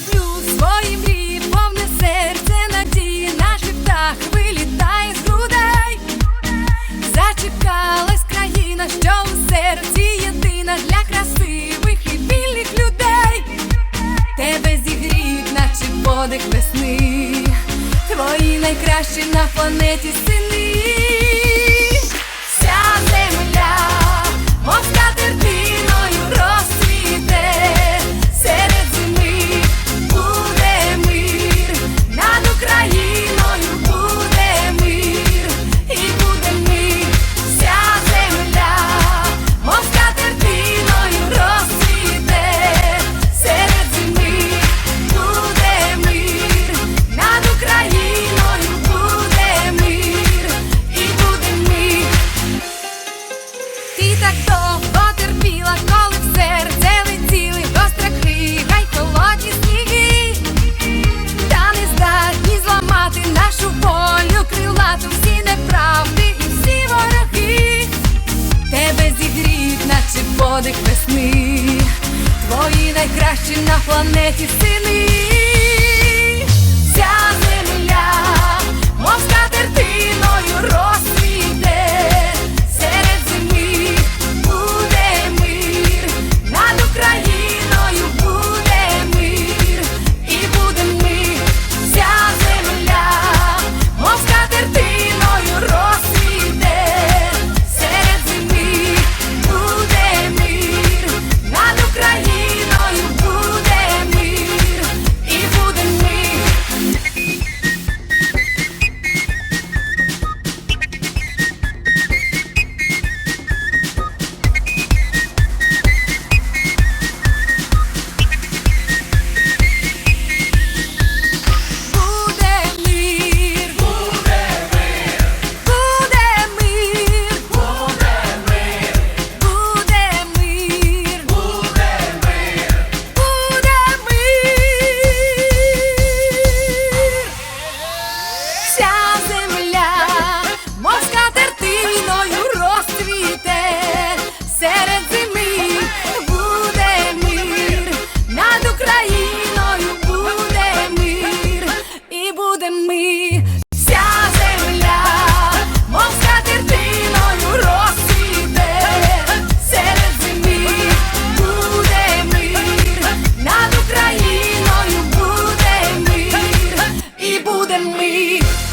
люблю. Свої мрії, повне серце надії, на птах вилітає з грудей, зачекалась країна, що в серці єдина. Для красивих і вільних людей, тебе зігріють, наче подих весни, твої найкращі на планеті сини. Так довго коли в серце летіли гостра крига й холодні сніги, та не здатні зламати нашу волю крилату всі неправди всі вороги, тебе зігріють, наче подих весни, твої найкращі на планеті сини. Peace.